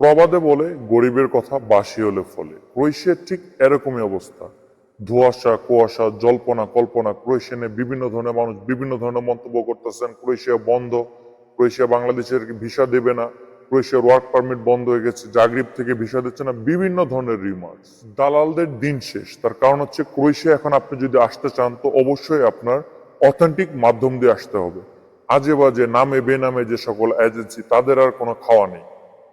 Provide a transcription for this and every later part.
প্রবাদে বলে, গরিবের কথা বাসি হলে ফলে। ক্রোয়েশিয়ার ঠিক এরকমই অবস্থা। ধোঁয়াশা, কুয়াশা, জল্পনা, কল্পনা, ক্রোয়েশিয়া নিয়ে বিভিন্ন ধরনের মানুষ বিভিন্ন ধরনের মন্তব্য করতেছেন। ক্রোয়েশিয়া বন্ধ। ক্রোয়েশিয়া বাংলাদেশের ভিসা দেবে না। ক্রোয়েশিয়ার ওয়ার্ক পারমিট বন্ধ হয়ে গেছে। জাগরিব থেকে ভিসা দিচ্ছে না। বিভিন্ন ধরনের রিমার্কস দালালদের দিন শেষ। তার কারণ হচ্ছে, ক্রোয়েশিয়া এখন আপনি যদি আসতে চান, তো অবশ্যই আপনার অথেন্টিক মাধ্যম দিয়ে আসতে হবে। আজে বাজে, নামে বেনামে যে সকল এজেন্সি তাদের আর কোনো খাওয়া নেই।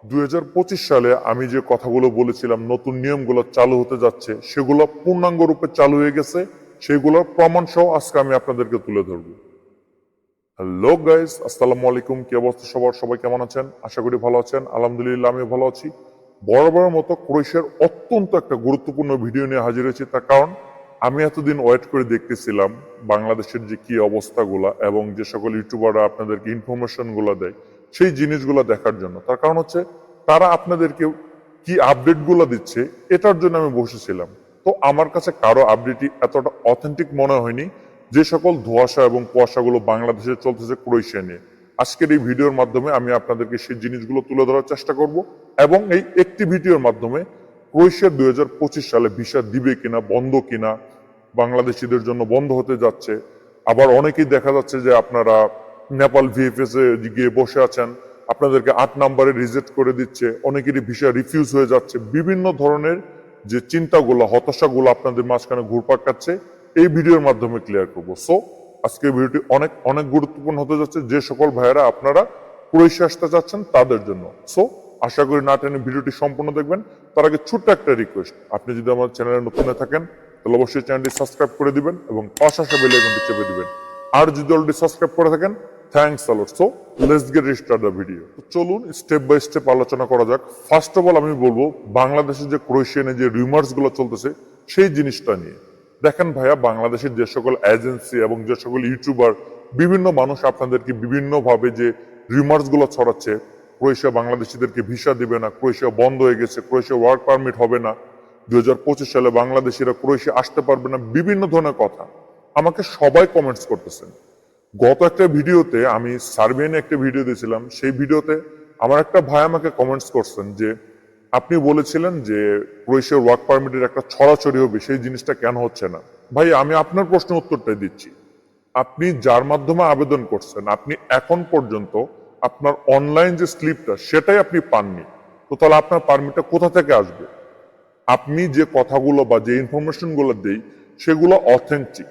দুই হাজার পঁচিশ সালে আমি যে কথাগুলো বলেছিলাম, নতুন নিয়মগুলো চালু হতে যাচ্ছে, সেগুলো পূর্ণাঙ্গ রূপে চালু হয়ে গেছে। সেগুলোর প্রমাণ সহ আজকে আমি আপনাদেরকে তুলে ধরবো। হ্যালো গাইস, আসসালামু আলাইকুম, কি অবস্থা সবার? সবাই কেমন আছেন? আশা করি ভালো আছেন। আলহামদুলিল্লাহ, আমিও ভালো আছি। বরাবরের মতো ক্রোয়েশিয়ার অত্যন্ত একটা গুরুত্বপূর্ণ ভিডিও নিয়ে হাজির হয়েছি, তার কারণ আমি এতদিন ওয়েট করে দেখতেছিলাম বাংলাদেশের যে কি অবস্থাগুলা এবং যে সকল ইউটিউবাররা আপনাদেরকে ইনফরমেশনগুলা দেয় সেই জিনিসগুলো দেখার জন্য। তার কারণ হচ্ছে তারা আপনাদেরকে কি আপডেটগুলো দিচ্ছে, এটার জন্য আমি বসেছিলাম। তো আমার কাছে কারও আপডেটই এতটা অথেন্টিক মনে হয়নি যে সকল ধোঁয়াশা এবং কুয়াশাগুলো বাংলাদেশে চলতেছে ক্রোয়েশিয়া নিয়ে। আজকের এই ভিডিওর মাধ্যমে আমি আপনাদেরকে সেই জিনিসগুলো তুলে ধরার চেষ্টা করব এবং এই একটি ভিডিওর মাধ্যমে ক্রোয়েশিয়া দুই হাজার পঁচিশ সালে ভিসা দিবে কিনা, বন্ধ কিনা, বাংলাদেশিদের জন্য বন্ধ হতে যাচ্ছে। আবার অনেকেই দেখা যাচ্ছে যে আপনারা নেপাল ভিএফএস এ গিয়ে বসে আছেন। আপনাদেরকে আট নাম্বারে রিজেক্ট করে দিচ্ছে। অনেকেরই ভিসা রিফিউজ হয়ে যাচ্ছে। বিভিন্ন ধরনের যে চিন্তাগুলো, হতাশাগুলো আপনাদের মাঝখানে ঘুরপাক খাচ্ছে, এই ভিডিওর মাধ্যমে ক্লিয়ার করব। সো আজকে ভিডিওটি অনেক অনেক গুরুত্বপূর্ণ হতে যাচ্ছে। যে সকল ভাইয়েরা আপনারা ক্রোয়েশিয়া আসতে চাচ্ছেন, তাদের জন্য। সো আশা করি না টেনে ভিডিওটি সম্পূর্ণ দেখবেন। তার আগে ছোট্ট একটা রিকোয়েস্ট আপনি যদি আমার চ্যানেলে নতুন হয়ে থাকেন, তাহলে অবশ্যই চ্যানেলটি সাবস্ক্রাইব করে দিবেন এবং পাশে আসা বেল আইকনটি চেপে দিবেন। আর যদি অলরেডি সাবস্ক্রাইব করে থাকেন thanks a lot so let's get start the video চলুন স্টেপ বাই স্টেপ আলোচনা করা যাক। ফার্স্ট অফ অল আমি বলব, বাংলাদেশের যে ক্রোয়েশিয়ানে যে রিমার্সগুলো চলতেছে, সেই জিনিসটা নিয়ে। দেখেন ভাইয়া, বাংলাদেশের যে সকল এজেন্সি এবং যে সকল ইউটিউবার বিভিন্ন মানুষ আপনাদেরকে বিভিন্ন ভাবে যে রিমার্সগুলো ছড়াচ্ছে ক্রোয়েশিয়া বাংলাদেশিদেরকে ভিসা দিবে না ক্রোয়েশিয়া বন্ধ হয়ে গেছে ক্রোয়েশিয়া ওয়ার্ক পারমিট হবে না, দুই হাজার পঁচিশ সালে বাংলাদেশিরা ক্রোয়েশিয়া আসতে পারবে না, বিভিন্ন ধরনের কথা। আমাকে সবাই কমেন্টস করতেছেন। গত একটা ভিডিওতে আমি সার্বিয়ানে একটা ভিডিও দিয়েছিলাম। সেই ভিডিওতে আমার একটা ভাই আমাকে কমেন্টস করছেন যে, আপনি বলেছিলেন যে, ক্রোয়েশিয়ার ওয়ার্ক পারমিটের একটা ছড়াছড়ি হবে, সেই জিনিসটা কেন হচ্ছে না? ভাই, আমি আপনার প্রশ্নের উত্তরটাই দিচ্ছি। আপনি যার মাধ্যমে আবেদন করছেন, আপনি এখন পর্যন্ত আপনার অনলাইন যে স্লিপটা সেটাই আপনি পাননি। তো তাহলে আপনার পারমিটটা কোথা থেকে আসবে? আপনি যে কথাগুলো বা যে ইনফরমেশনগুলো দেই, সেগুলো অথেন্টিক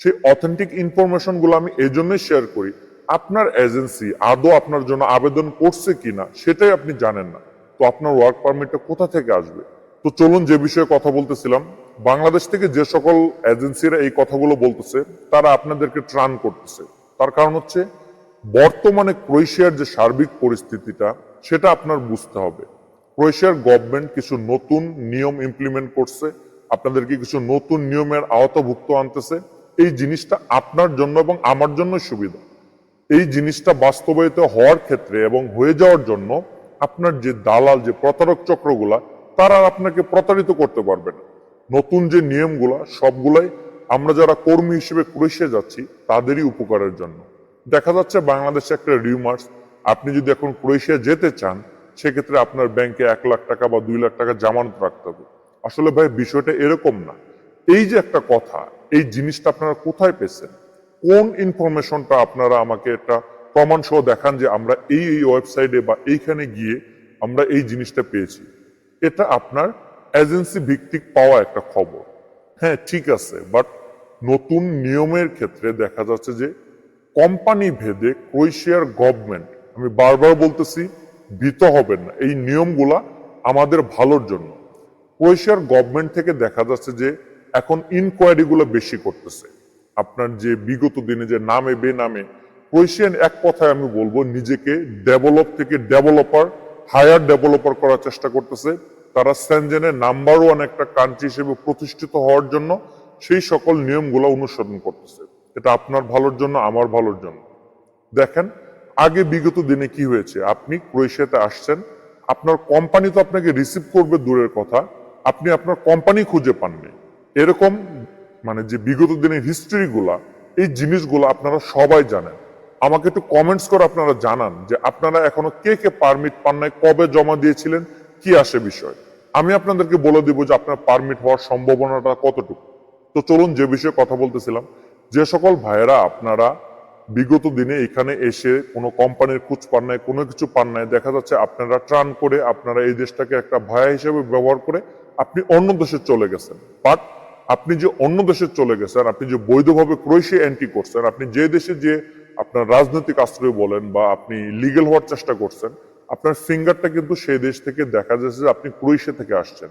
সেই অথেন্টিক ইনফরমেশনগুলো আমি এই জন্যই শেয়ার করি। আপনার এজেন্সি আদৌ আপনার জন্য আবেদন করছে কিনা, সেটাই আপনি জানেন না। তো আপনার ওয়ার্ক পারমিটটা কোথা থেকে আসবে? তো চলুন যে বিষয়ে কথা বলতেছিলাম, বাংলাদেশ থেকে যে সকল এজেন্সিরা এই কথাগুলো বলতেছে, তারা আপনাদেরকে ট্রান করতেছে। তার কারণ হচ্ছে, বর্তমানে ক্রোয়েশিয়ার যে সার্বিক পরিস্থিতিটা, সেটা আপনার বুঝতে হবে। ক্রোয়েশিয়ার গভর্নমেন্ট কিছু নতুন নিয়ম ইমপ্লিমেন্ট করছে, আপনাদেরকে কিছু নতুন নিয়মের আওতাভুক্ত আনতেছে। এই জিনিসটা আপনার জন্য এবং আমার জন্য সুবিধা। এই জিনিসটা বাস্তবায়িত হওয়ার ক্ষেত্রে এবং হয়ে যাওয়ার জন্য আপনার যে দালাল, যে প্রতারক চক্রগুলা, তারা আপনাকে প্রতারিত করতে পারবে না। নতুন যে নিয়মগুলা, সবগুলাই আমরা যারা কর্মী হিসেবে ক্রোয়েশিয়া যাচ্ছি, তাদেরই উপকারের জন্য। দেখা যাচ্ছে বাংলাদেশে একটা রিউমার্স, আপনি যদি এখন ক্রোয়েশিয়া যেতে চান, সেক্ষেত্রে আপনার ব্যাংকে এক লাখ টাকা বা দুই লাখ টাকা জামানত রাখতে হবে। আসলে ভাই, বিষয়টা এরকম না। এই যে একটা কথা এই জিনিসটা আপনারা কোথায় পেয়েছেন? কোন ইনফরমেশনটা আপনারা আমাকে একটা প্রমাণ সহ দেখান যে আমরা এই এই ওয়েবসাইটে বা এইখানে গিয়ে আমরা এই জিনিসটা পেয়েছি? এটা আপনার এজেন্সি ভিত্তিক পাওয়া একটা খবর। হ্যাঁ ঠিক আছে বাট নতুন নিয়মের ক্ষেত্রে দেখা যাচ্ছে যে কোম্পানি ভেদে ক্রোয়েশিয়ার গভর্নমেন্ট আমি বারবার বলতেছি, ভীত হবেন না। এই নিয়মগুলা আমাদের ভালোর জন্য। ক্রোয়েশিয়ার গভর্নমেন্ট থেকে দেখা যাচ্ছে যে এখন ইনকোয়ারি গুলো বেশি করতেছে। আপনার যে বিগত দিনে যে নামে বেনামে ক্রোয়েশিয়ান এক কথায় আমি বলব, নিজেকে ডেভেলপ থেকে ডেভেলপার হায়ার ডেভেলপার করার চেষ্টা করতেছে। তারা সেনজেনের নাম্বার ওয়ান একটা কান্ট্রি হিসেবে প্রতিষ্ঠিত হওয়ার জন্য সেই সকল নিয়মগুলো অনুসরণ করতেছে। এটা আপনার ভালোর জন্য, আমার ভালোর জন্য। দেখেন, আগে বিগত দিনে কি হয়েছে? আপনি ক্রোয়েশিয়াতে আসছেন, আপনার কোম্পানি তো আপনাকে রিসিভ করবে দূরের কথা, আপনি আপনার কোম্পানি খুঁজে পাননি। এরকম মানে যে বিগত দিনের হিস্ট্রিগুলা এই জিনিসগুলো আপনারা সবাই জানেন। আমাকে একটু কমেন্টস করে আপনারা জানান যে আপনারা এখনও কে কে পারমিট পান নাই, কবে জমা দিয়েছিলেন, কি আসে বিষয়। আমি আপনাদেরকে বলে দিব যে আপনার পারমিট হওয়ার সম্ভাবনাটা কতটুকু। তো চলুন যে বিষয়ে কথা বলতেছিলাম, যে সকল ভাইয়েরা আপনারা বিগত দিনে এখানে এসে কোনো কোম্পানির খোঁজ পান নাই, কোনো কিছু পান নাই, দেখা যাচ্ছে আপনারা ট্রান করে আপনারা এই দেশটাকে একটা ভায়া হিসেবে ব্যবহার করে আপনি অন্য দেশে চলে গেছেন। বাট আপনি যে অন্য দেশে চলে গেছেন, আপনি যে বৈধভাবে ক্রোয়েশিয়া এন্ট্রি করছেন, আপনি যে দেশে যে আপনার রাজনৈতিক আশ্রয় বলেন বা আপনি লিগেল হওয়ার চেষ্টা করছেন, আপনার ফিঙ্গারটা কিন্তু সেই দেশ থেকে দেখা যাচ্ছে যে আপনি ক্রোয়েশিয়া থেকে আসছেন।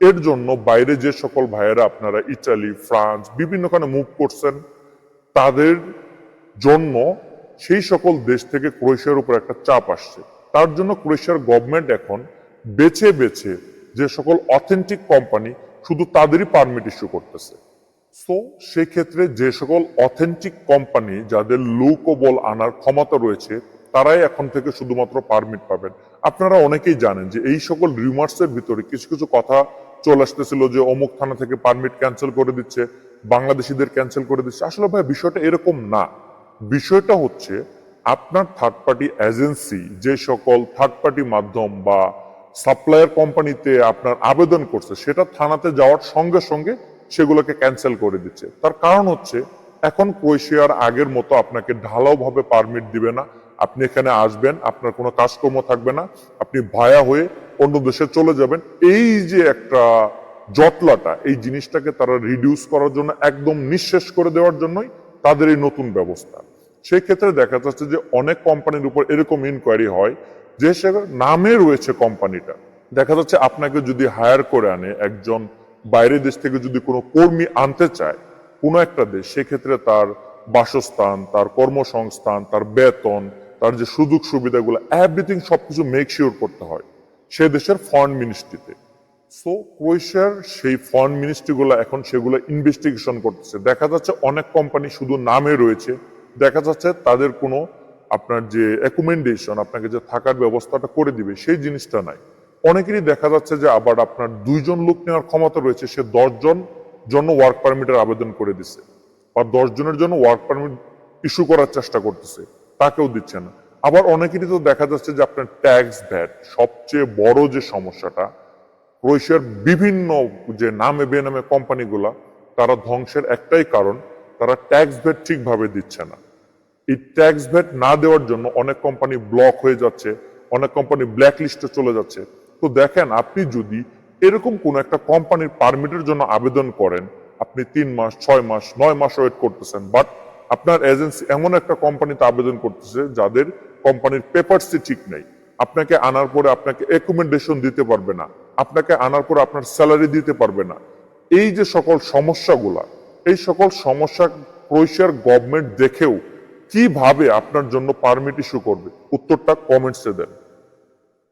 এর জন্য বাইরে যে সকল ভাইয়েরা আপনারা ইটালি, ফ্রান্স, বিভিন্ন বিভিন্নখানে মুভ করছেন, তাদের জন্য সেই সকল দেশ থেকে ক্রোয়েশিয়ার উপর একটা চাপ আসছে। তার জন্য ক্রোয়েশিয়ার গভর্নমেন্ট এখন বেছে বেছে যে সকল অথেন্টিক কোম্পানি শুধু তাদেরই পারমিট ইস্যু করতেছে। সো সেক্ষেত্রে যে সকল অথেন্টিক কোম্পানি যাদের লোকবল আনার ক্ষমতা রয়েছে, তারাই এখন থেকে শুধুমাত্র পারমিট পাবেন। আপনারা অনেকেই জানেন যে এই সকল রিমার্সের ভিতরে কিছু কিছু কথা চলে আসতেছিল যে অমুক থানা থেকে পারমিট ক্যান্সেল করে দিচ্ছে, বাংলাদেশিদের ক্যান্সেল করে দিচ্ছে। আসলে ভাই, বিষয়টা এরকম না। বিষয়টা হচ্ছে, আপনার থার্ড পার্টি এজেন্সি যে সকল থার্ড পার্টি মাধ্যম বা সাপ্লায়ার কোম্পানিতে আপনার আবেদন করছে, সেটা থানাতে যাওয়ার সঙ্গে সঙ্গে সেগুলোকে ক্যান্সেল করে দিচ্ছে। তার কারণ হচ্ছে, এখন ক্রোয়েশিয়ার আগের মতো আপনাকে ঢালাও ভাবে পারমিট দিবে না। আপনি এখানে আসবেন, আপনার কোনো কাজকর্ম থাকবে না, আপনি ভায়া হয়ে অন্য দেশে চলে যাবেন। এই যে একটা জটলাটা, এই জিনিসটাকে তারা রিডিউস করার জন্য, একদম নিঃশেষ করে দেওয়ার জন্যই তাদের এই নতুন ব্যবস্থা। সেই ক্ষেত্রে দেখা যাচ্ছে যে অনেক কোম্পানির উপর এরকম ইনকোয়ারি হয় যে নামে রয়েছে কোম্পানিটা। দেখা যাচ্ছে আপনাকে যদি হায়ার করে আনে, একজন বাইরের দেশ থেকে যদি কোনো কর্মী আনতে চায়, কোনো একটা দেশ, সেক্ষেত্রে তার বাসস্থান, তার কর্মসংস্থান, তার বেতন, তার যে সুযোগ সুবিধাগুলো এভরিথিং সবকিছু মেক শিওর করতে হয় সে দেশের ফরেন মিনিস্ট্রিতে সো ক্রোয়েশিয়ার সেই ফরেন মিনিস্ট্রিগুলো এখন সেগুলো ইনভেস্টিগেশন করতেছে। দেখা যাচ্ছে অনেক কোম্পানি শুধু নামে রয়েছে। দেখা যাচ্ছে তাদের কোনো আপনার যে অ্যাকোমেন্ডেশন আপনাকে যে থাকার ব্যবস্থাটা করে দিবে, সেই জিনিসটা নাই। অনেকেরই দেখা যাচ্ছে যে আবার আপনার দুইজন লোক নেওয়ার ক্ষমতা রয়েছে, সে দশজন জন্য ওয়ার্ক পারমিটের আবেদন করে দিছে বা দশ জনের জন্য ওয়ার্ক পারমিট ইস্যু করার চেষ্টা করতেছে, তাকেও দিচ্ছে না। আবার অনেকেরই তো দেখা যাচ্ছে যে আপনার ট্যাক্স ভ্যাট সবচেয়ে বড় যে সমস্যাটা, ক্রোয়েশিয়ার বিভিন্ন যে নামে বেনামে কোম্পানিগুলা, তারা ধ্বংসের একটাই কারণ, তারা ট্যাক্স ভ্যাট ঠিকভাবে দিচ্ছে না। এই ট্যাক্স ভ্যাট না দেওয়ার জন্য অনেক কোম্পানি ব্লক হয়ে যাচ্ছে, অনেক কোম্পানি ব্ল্যাক লিস্টে চলে যাচ্ছে। তো দেখেন, আপনি যদি এরকম কোন একটা কোম্পানির পারমিটের জন্য আবেদন করেন, আপনি তিন মাস, ছয় মাস, নয় মাস ওয়েট করতেছেন বাট আপনার এজেন্সি এমন একটা কোম্পানিতে আবেদন করতেছে যাদের কোম্পানির পেপারসই ঠিক নেই। আপনাকে আনার পরে আপনাকে রেকমেন্ডেশন দিতে পারবে না, আপনাকে আনার পরে আপনার স্যালারি দিতে পারবে না। এই যে সকল সমস্যাগুলা, এই সকল সমস্যা ক্রোয়েশিয়ার গভর্নমেন্ট দেখেও কীভাবে আপনার জন্য পারমিট ইস্যু করবে? উত্তরটা কমেন্টসে দেন।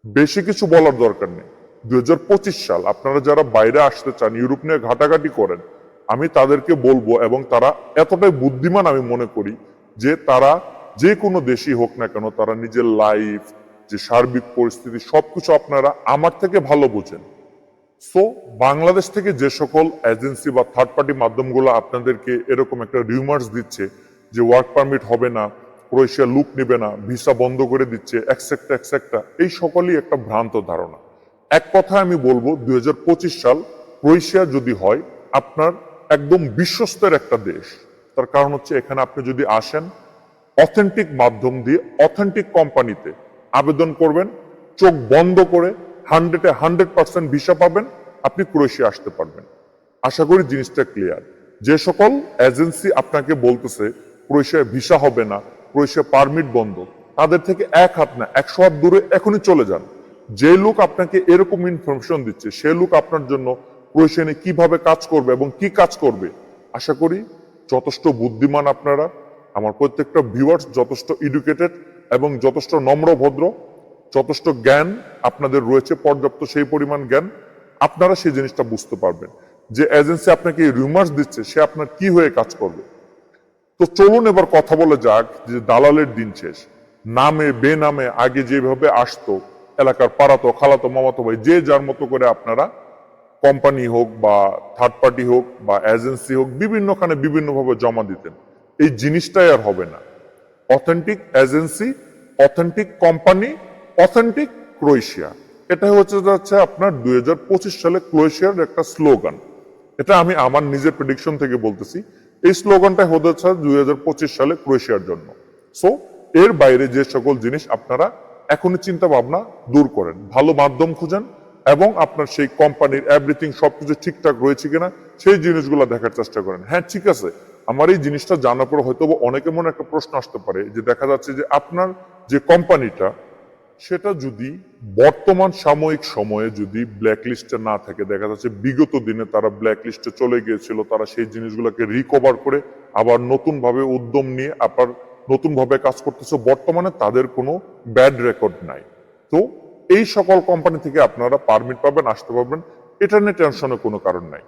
বেশি কিছু বলার দরকার নেই। দুই হাজার পঁচিশ সাল আপনারা যারা বাইরে আসতে চান, ইউরোপ নিয়ে ঘাটাঘাটি করেন, আমি তাদেরকে বলব এবং তারা এতটাই বুদ্ধিমান আমি মনে করি যে তারা যে কোনো দেশই হোক না কেন, তারা নিজের লাইফ যে সার্বিক পরিস্থিতি, সবকিছু আপনারা আমার থেকে ভালো বোঝেন। সো বাংলাদেশ থেকে যে সকল এজেন্সি বা থার্ড পার্টি মাধ্যমগুলো আপনাদেরকে এরকম একটা রিউমার্স দিচ্ছে যে ওয়ার্ক পারমিট হবে না ক্রোয়েশিয়া লুক নেবে না ভিসা বন্ধ করে দিচ্ছে একসেক্টা একসেক্টা এই সকলই একটা ভ্রান্ত ধারণা। এক কথা আমি বলব, দুই হাজার পঁচিশ সাল ক্রোয়েশিয়া যদি হয়, আপনার একদম বিশ্বস্তের একটা দেশ। তার কারণ হচ্ছে এখানে আপনি যদি আসেন অথেন্টিক মাধ্যম দিয়ে অথেন্টিক কোম্পানিতে আবেদন করবেন, চোখ বন্ধ করে হান্ড্রেডে হান্ড্রেড পার্সেন্ট ভিসা পাবেন, আপনি ক্রোয়েশিয়া আসতে পারবেন। আশা করি জিনিসটা ক্লিয়ার যে সকল এজেন্সি আপনাকে বলতেছে ক্রোয়েশিয়া ভিসা হবে না, ক্রোয়েশিয়া পারমিট বন্ধ। তাদের থেকে এক হাত না, একশো হাত দূরে এখনই চলে যান। যে লোক আপনাকে এরকম ইনফরমেশন দিচ্ছে, সে লোক আপনার জন্য ক্রোয়েশিয়া নিয়ে কীভাবে কাজ করবে এবং কি কাজ করবে? আশা করি যথেষ্ট বুদ্ধিমান আপনারা, আমার প্রত্যেকটা ভিউয়ার্স যথেষ্ট এডুকেটেড এবং যথেষ্ট নম্র ভদ্র, যথেষ্ট জ্ঞান আপনাদের রয়েছে, পর্যাপ্ত সেই পরিমাণ জ্ঞান। আপনারা সেই জিনিসটা বুঝতে পারবেন যে এজেন্সি আপনাকে রিমার্স দিচ্ছে, সে আপনার কি হয়ে কাজ করবে? তো চলুন এবার কথা বলে যাক যে দালালের দিন শেষ। নামে, বেনামে, আগে যেভাবে আসতো, এলাকার পাড়াতো, খালাতো, মামাতো ভাই, যে যার মতো করে আপনারা কোম্পানি হোক বা থার্ড পার্টি হোক বা এজেন্সি হোক, বিভিন্নখানে বিভিন্নভাবে জমা দিতেন। এই জিনিসটাই আর হবে না। Authentic agency authentic company authentic Croatia এটা হচ্ছে যাচ্ছে আপনার দুই হাজার পঁচিশ সালে ক্রোয়েশিয়ার একটা স্লোগান এটা আমি আমার নিজের প্রেডিকশন থেকে বলতেছি। এই স্লোগানটা হতে হচ্ছে দুই সালে ক্রোয়েশিয়ার জন্য। সো এর বাইরে যে সকল জিনিস আপনারা এখনই চিন্তা ভাবনা দূর করেন, ভালো মাধ্যম খুঁজেন এবং আপনার সেই কোম্পানির এভরিথিং সবকিছু ঠিকঠাক রয়েছে কিনা সেই জিনিসগুলো দেখার চেষ্টা করেন। হ্যাঁ ঠিক আছে, আমার এই জিনিসটা জানার পর হয়তো বা অনেকের মনে একটা প্রশ্ন আসতে পারে যে দেখা যাচ্ছে যে আপনার যে কোম্পানিটা সেটা যদি বর্তমান সাময়িক সময়ে যদি ব্ল্যাক লিস্টে না থাকে, দেখা যাচ্ছে বিগত দিনে তারা ব্ল্যাক লিস্টে চলে গিয়েছিল, তারা সেই জিনিসগুলোকে রিকভার করে আবার নতুন ভাবে উদ্যম নিয়ে আবার নতুন ভাবে কাজ করতেছে, বর্তমানে তাদের কোনো ব্যাড রেকর্ড নাই। তো এই সকল কোম্পানি থেকে আপনারা পারমিট পাবেন, আসতে পারবেন, এটা নিয়ে টেনশনের কোনো কারণ নাই।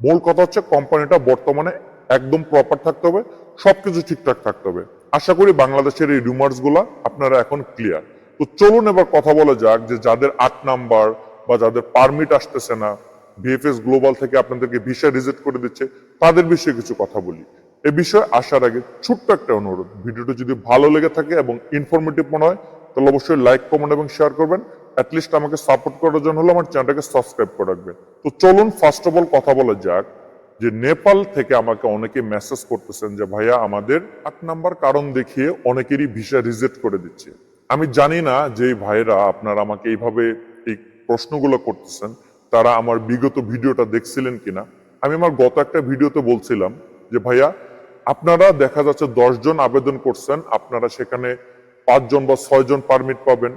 মূল কথা হচ্ছে কোম্পানিটা বর্তমানে একদম প্রপার থাকতে হবে, সবকিছু ঠিকঠাক থাকতে হবে। আশা করি বাংলাদেশের এই রিমার্সগুলা আপনারা এখন ক্লিয়ার তো চলুন এবার কথা বলা যাক যে যাদের আট নাম্বার বা যাদের পারমিট আসতেছে না বিএফএস গ্লোবাল থেকে আপনাদেরকে ভিসা রিজেক্ট করে দিচ্ছে, তাদের বিষয়ে কিছু কথা বলি। এ বিষয়ে আসার আগে ছোট্ট একটা অনুরোধ, ভিডিওটি যদি ভালো লেগে থাকে এবং ইনফরমেটিভ মনে হয়, তাহলে অবশ্যই লাইক কমেন্ট এবং শেয়ার করবেন। অ্যাটলিস্ট আমাকে সাপোর্ট করার জন্য হলে আমার চ্যানেলটাকে সাবস্ক্রাইব করে রাখবেন। তো চলুন ফার্স্ট অফ অল কথা বলা যাক যে নেপাল থেকে আমাকে অনেকে মেসেজ করতেছেন যে, ভাইয়া, আমাদের আট নাম্বার কারণ দেখিয়ে অনেকেরই ভিসা রিজেক্ট করে দিচ্ছে। আমি জানি না যে ভাইরা আপনারা আমাকে এইভাবে এই প্রশ্নগুলো করতেছেন, তারা আমার বিগত ভিডিওটা দেখছিলেন কিনা। আমি আমার গত একটা ভিডিওতে বলছিলাম যে, ভাইয়া, আপনারা দেখা যাচ্ছে দশ জন আবেদন করছেন, আপনারা সেখানে পাঁচজন বা ছয়জন পারমিট পাবেন।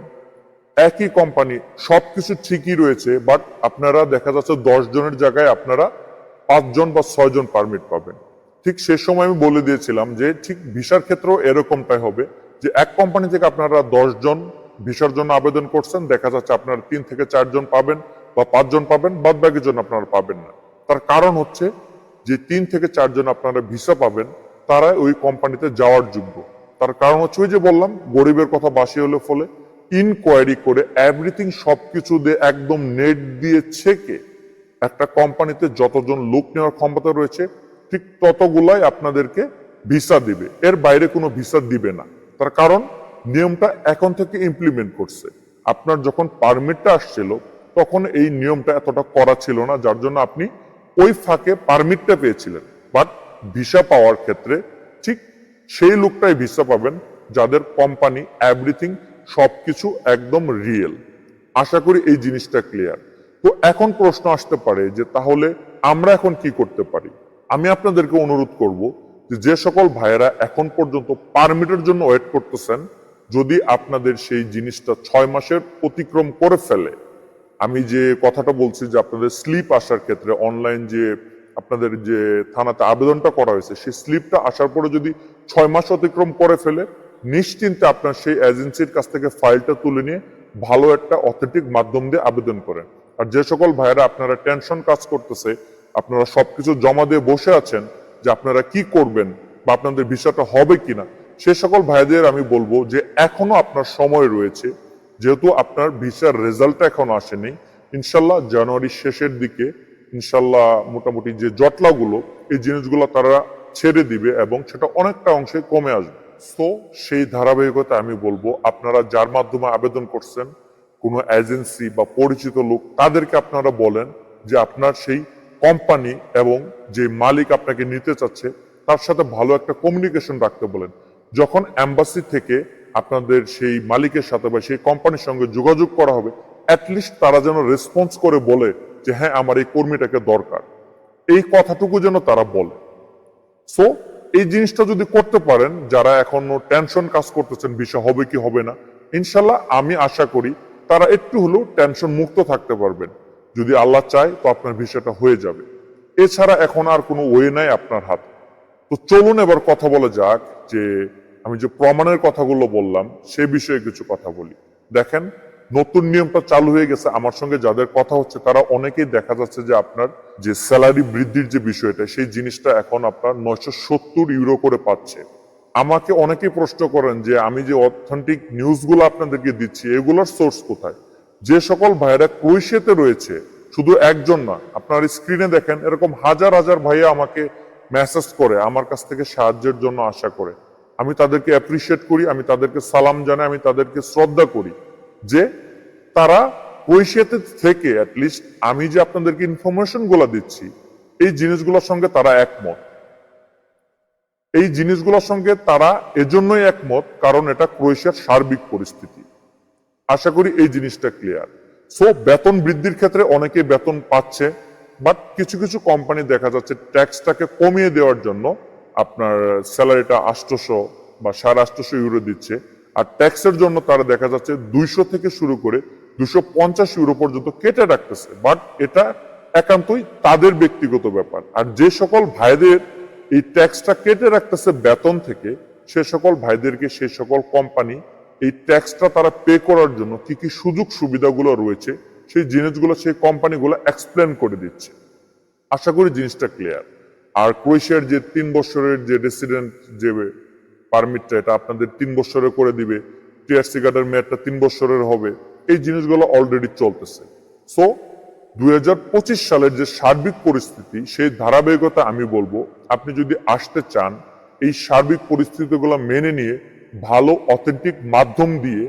একই কোম্পানি, সবকিছু ঠিকই রয়েছে, বাট আপনারা দেখা যাচ্ছে জনের জায়গায় আপনারা পাঁচজন বা ছয়জন পারমিট পাবেন। ঠিক সে সময় আমি বলে দিয়েছিলাম যে, ঠিক ভিসার ক্ষেত্রেও এরকমটাই হবে। যে এক কোম্পানি থেকে আপনারা দশ জন ভিসার জন্য আবেদন করছেন, দেখা যাচ্ছে আপনারা তিন থেকে চারজন পাবেন বা পাঁচজন পাবেন বাদ বাকির জন্য আপনারা পাবেন না। তার কারণ হচ্ছে যে তিন থেকে চারজন আপনারা ভিসা পাবেন, তারা ওই কোম্পানিতে যাওয়ার যোগ্য। তার কারণ হচ্ছে ওই যে বললাম, গরিবের কথা বাসি হলে ফলে ইনকোয়ারি করে এভরিথিং সবকিছু দিয়ে একদম নেট দিয়ে ছেকে একটা কোম্পানিতে যতজন লোক নেওয়ার ক্ষমতা রয়েছে, ঠিক ততগুলাই আপনাদেরকে ভিসা দিবে। এর বাইরে কোনো ভিসা দিবে না। তার কারণ নিয়মটা এখন থেকে ইমপ্লিমেন্ট করছে। আপনার যখন পারমিটটা আসছিল, তখন এই নিয়মটা এতটা করা ছিল না, যার জন্য আপনি ওই ফাঁকে পারমিটটা পেয়েছিলেন। বাট ভিসা পাওয়ার ক্ষেত্রে ঠিক সেই লোকটাই ভিসা পাবেন, যাদের কোম্পানি এভরিথিং সবকিছু একদম রিয়েল আশা করি এই জিনিসটা ক্লিয়ার তো এখন প্রশ্ন আসতে পারে যে তাহলে আমরা এখন কি করতে পারি? আমি আপনাদেরকে অনুরোধ করব যে সকল ভাইয়েরা এখন পর্যন্ত পারমিটের জন্য ওয়েট করতেছেন, যদি আপনাদের সেই জিনিসটা ছয় মাসের অতিক্রম করে ফেলে, আমি যে কথাটা বলছি যে আপনাদের স্লিপ আসার ক্ষেত্রে অনলাইন যে আপনাদের যে থানাতে আবেদনটা করা হয়েছে, সেই স্লিপটা আসার পরে যদি ছয় মাস অতিক্রম করে ফেলে, নিশ্চিন্তে আপনার সেই এজেন্সির কাছ থেকে ফাইলটা তুলে নিয়ে ভালো একটা অথেন্টিক মাধ্যম দিয়ে আবেদন করেন। আর যে সকল ভাইয়েরা আপনারা টেনশন কাজ করতেছে, আপনারা সবকিছু জমা দিয়ে বসে আছেন যে আপনারা কি করবেন বা আপনাদের ভিসাটা হবে কিনা, সে সকল ভাইদের আমি বলব যে এখনও আপনার সময় রয়েছে। যেহেতু আপনার ভিসার রেজাল্টটা এখনও আসেনি, ইনশাল্লাহ জানুয়ারির শেষের দিকে ইনশাল্লাহ মোটামুটি যে জটলাগুলো, এই জিনিসগুলো তারা ছেড়ে দিবে এবং সেটা অনেকটা অংশে কমে আসবে। সো সেই ধারাবাহিকতা আমি বলব, আপনারা যার মাধ্যমে আবেদন করছেন, কোনো এজেন্সি বা পরিচিত লোক, তাদেরকে আপনারা বলেন যে আপনার সেই কোম্পানি এবং যে মালিক আপনাকে নিতে চাচ্ছে, তার সাথে ভালো একটা কমিউনিকেশন রাখতে বলেন। যখন অ্যাম্বাসি থেকে আপনাদের সেই মালিকের সাথে বা সেই কোম্পানির সঙ্গে যোগাযোগ করা হবে অ্যাটলিস্ট তারা যেন রেসপন্স করে বলে যে হ্যাঁ আমার এই কর্মীটাকে দরকার। এই কথাটুকু যেন তারা বলে। সো এই জিনিসটা যদি করতে পারেন, যারা এখনও টেনশন কাজ করতেছেন, বিষয় হবে কি হবে না, ইনশাল্লাহ আমি আশা করি তারা একটু হলেও টেনশন মুক্ত থাকতে পারবেন। যদি আল্লাহ চায়, তো আপনার বিষয়টা হয়ে যাবে। এছাড়া এখন আর কোনো ওয়ে নাই আপনার হাতে। তো চলুন এবার কথা বলা যাক যে, আমি যে প্রমাণের কথাগুলো বললাম, সে বিষয়ে কিছু কথা বলি। দেখেন, নতুন নিয়মটা চালু হয়ে গেছে। আমার সঙ্গে যাদের কথা হচ্ছে, তারা অনেকেই দেখা যাচ্ছে যে আপনার যে স্যালারি বৃদ্ধির যে বিষয়টা, সেই জিনিসটা এখন আপনার নয়শো সত্তর ইউরো করে পাচ্ছে। আমাকে অনেকেই প্রশ্ন করেন যে, আমি যে অথেন্টিক নিউজগুলো আপনাদেরকে দিচ্ছি, এগুলোর সোর্স কোথায়? যে সকল ভাইয়েরা ক্রোয়েশিয়াতে রয়েছে, শুধু একজন না, আপনার স্ক্রিনে দেখেন, এরকম হাজার হাজার ভাইয়া আমাকে মেসেজ করে, আমার কাছ থেকে সাহায্যের জন্য আশা করে। আমি তাদেরকে অ্যাপ্রিসিয়েট করি, আমি তাদেরকে সালাম জানাই, আমি তাদেরকে শ্রদ্ধা করি যে তারা ক্রোয়েশিয়াতে থেকে অ্যাটলিস্ট আমি যে আপনাদেরকে ইনফরমেশনগুলা দিচ্ছি, এই জিনিসগুলোর সঙ্গে তারা একমত। এই জিনিসগুলোর সঙ্গে তারা এজন্যই একমত, কারণ এটা ক্রোয়েশিয়ার সার্বিক পরিস্থিতি। আশা করি এই জিনিসটা ক্লিয়ার সো বেতন বৃদ্ধির ক্ষেত্রে অনেকে বেতন পাচ্ছে বাট কিছু কিছু কোম্পানি দেখা যাচ্ছে ট্যাক্সটাকে কমিয়ে দেওয়ার জন্য আপনার স্যালারিটা আষ্টশো বা সাড়ে আষ্টশো ইউরো দিচ্ছে, আর ট্যাক্সের জন্য তারা দেখা যাচ্ছে দুইশো থেকে শুরু করে দুশো পঞ্চাশ ইউরো পর্যন্ত কেটে রাখতেছে। বাট এটা একান্তই তাদের ব্যক্তিগত ব্যাপার। আর যে সকল ভাইদের এই ট্যাক্সটা কেটে রাখতেছে বেতন থেকে, সে সকল ভাইদেরকে, সে সকল কোম্পানি এই ট্যাক্সটা তারা পে করার জন্য কি কি সুযোগ সুবিধাগুলো রয়েছে, সেই জিনিসগুলো সেই কোম্পানিগুলো এক্সপ্লেন করে দিচ্ছে। আশা করি জিনিসটা ক্লিয়ার আর ক্রোয়েশিয়ার যে তিন বছরের যে রেসিডেন্ট যে পারমিটটা এটা আপনাদের তিন বছরে করে দিবে। টিআরসি কার্ডের মেয়াদটা তিন বছরের হবে। এই জিনিসগুলো অলরেডি চলতেছে। সো দুই হাজার পঁচিশ সালের যে সার্বিক পরিস্থিতি, সেই ধারাবাহিকতা আমি বলব, আপনি যদি আসতে চান, এই সার্বিক পরিস্থিতিগুলো মেনে নিয়ে ভালো অথেন্টিক মাধ্যম দিয়ে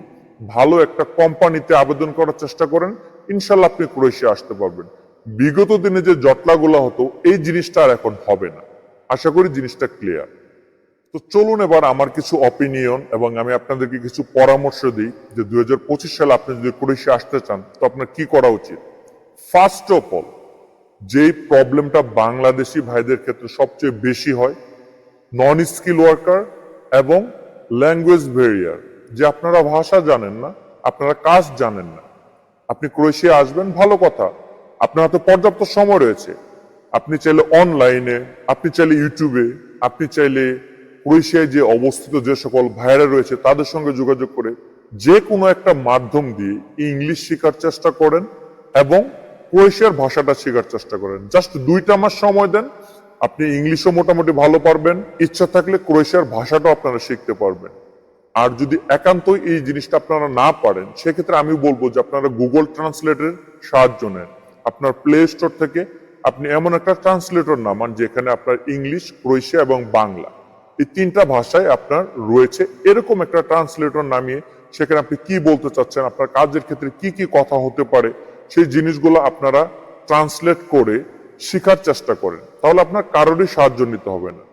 ভালো একটা কোম্পানিতে আবেদন করার চেষ্টা করেন, ইনশাল্লাহ আপনি ক্রোয়েশিয়া আসতে পারবেন। বিগত দিনে যে জটলাগুলো হতো, এই জিনিসটা আর এখন হবে না। আশা করি জিনিসটা ক্লিয়ার তো চলুন এবার আমার কিছু অপিনিয়ন এবং আমি আপনাদেরকে কিছু পরামর্শ দিই যে দুই হাজার পঁচিশ সালে আপনি যদি ক্রোয়েশিয়া আসতে চান, তো আপনার কি করা উচিত? ফার্স্ট অফ অল যেই প্রবলেমটা বাংলাদেশি ভাইদের ক্ষেত্রে সবচেয়ে বেশি হয় নন স্কিল ওয়ার্কার এবং ল্যাঙ্গুয়েজ ভেরিয়ার যে আপনারা ভাষা জানেন না, আপনারা কাজ জানেন না। আপনি ক্রোয়েশিয়া আসবেন, ভালো কথা। আপনার হাতে পর্যাপ্ত সময় রয়েছে। আপনি চাইলে অনলাইনে আপনি চাইলে ইউটিউবে আপনি চাইলে ক্রোয়েশিয়ায় যে অবস্থিত যে সকল ভাইরা রয়েছে, তাদের সঙ্গে যোগাযোগ করে যে কোনো একটা মাধ্যম দিয়ে ইংলিশ শেখার চেষ্টা করেন এবং ক্রোয়েশিয়ার ভাষাটা শেখার চেষ্টা করেন। জাস্ট দুইটা মাস সময় দেন আপনি ইংলিশও মোটামুটি ভালো পারবেন। ইচ্ছা থাকলে ক্রোয়েশিয়ার ভাষাটাও আপনারা শিখতে পারবেন। আর যদি একান্তই এই জিনিসটা আপনারা না পারেন, সেক্ষেত্রে আমি বলব যে আপনারা গুগল ট্রান্সলেটের সাহায্য নেন। আপনার প্লে স্টোর থেকে আপনি এমন একটা ট্রান্সলেটর নামান যেখানে আপনার ইংলিশ, ক্রোয়েশিয়া এবং বাংলা এই তিনটা ভাষায় আপনার রয়েছে। এরকম একটা ট্রান্সলেটর নামিয়ে সেখানে আপনি কি বলতে চাচ্ছেন, আপনার কাজের ক্ষেত্রে কি কি কথা হতে পারে, সেই জিনিসগুলো আপনারা ট্রান্সলেট করে শেখার চেষ্টা করেন। তাহলে আপনার কারোরই সাহায্য নিতে হবে না।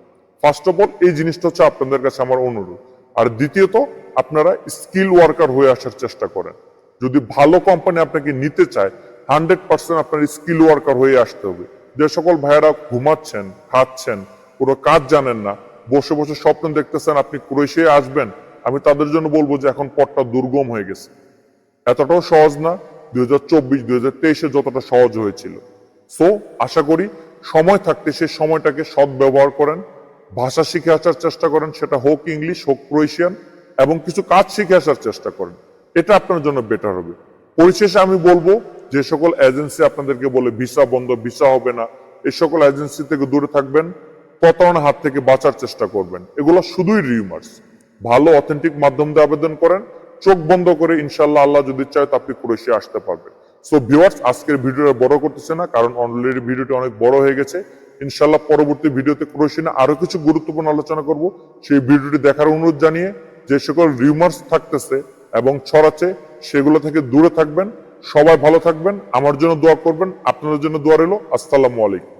ফার্স্ট অফ অল এই জিনিসটা হচ্ছে আপনাদের কাছে আমার অনুরোধ। আর দ্বিতীয়ত, আপনারা স্কিল ওয়ার্কার হয়ে আসার চেষ্টা করেন। যদি ভালো কোম্পানি আপনাকে নিতে চায় হান্ড্রেড পার্সেন্ট আপনার স্কিল ওয়ার্কার হয়ে আসতে হবে। যে সকল ভাইয়েরা ঘুমাচ্ছেন, খাচ্ছেন, কোনো কাজ জানেন না, বসে বসে স্বপ্ন দেখতেছেন আপনি ক্রোয়েশিয়ায় আসবেন, আমি তাদের জন্য বলব যে এখন পথটা দুর্গম হয়ে গেছে। এতটাও সহজ না, দুই হাজার চব্বিশ, দুই হাজার তেইশে যতটা সহজ হয়েছিল। সো আশা করি সময় থাকতে সেই সময়টাকে সৎ ব্যবহার করেন, ভাষা শিখে আসার চেষ্টা করেন, সেটা হোক ইংলিশ, হোক ক্রোয়েশিয়ান, এবং কিছু কাজ শিখে আসার চেষ্টা করেন। এটা আপনার জন্য বেটার হবে। পরিশেষে আমি বলব যে সকল এজেন্সি আপনাদেরকে বলে, ভিসা বন্ধ, ভিসা হবে না। এই সকল এজেন্সি থেকে দূরে থাকবেন, প্রতারণার হাত থেকে বাঁচার চেষ্টা করবেন। এগুলো শুধুই রিউমার্স ভালো অথেন্টিক মাধ্যম দিয়ে আবেদন করেন, চোখ বন্ধ করে ইনশাল্লাহ আল্লাহ যদি চায় তো আপনি ক্রোয়েশিয়া আসতে পারবেন। সো ভিউয়ার্স আজকের ভিডিওটা বড় করতেছে না, কারণ অলরেডি ভিডিওটি অনেক বড় হয়ে গেছে। ইনশাল্লাহ পরবর্তী ভিডিওতে আরও আরও কিছু গুরুত্বপূর্ণ আলোচনা করব। সেই ভিডিওটি দেখার অনুরোধ জানিয়ে যে সকল রিউমার্স থাকতেছে এবং ছড়াচ্ছে, সেগুলো থেকে দূরে থাকবেন। সবাই ভালো থাকবেন, আমার জন্য দোয়া করবেন, আপনাদের জন্য দোয়া রইল। আসসালামু আলাইকুম।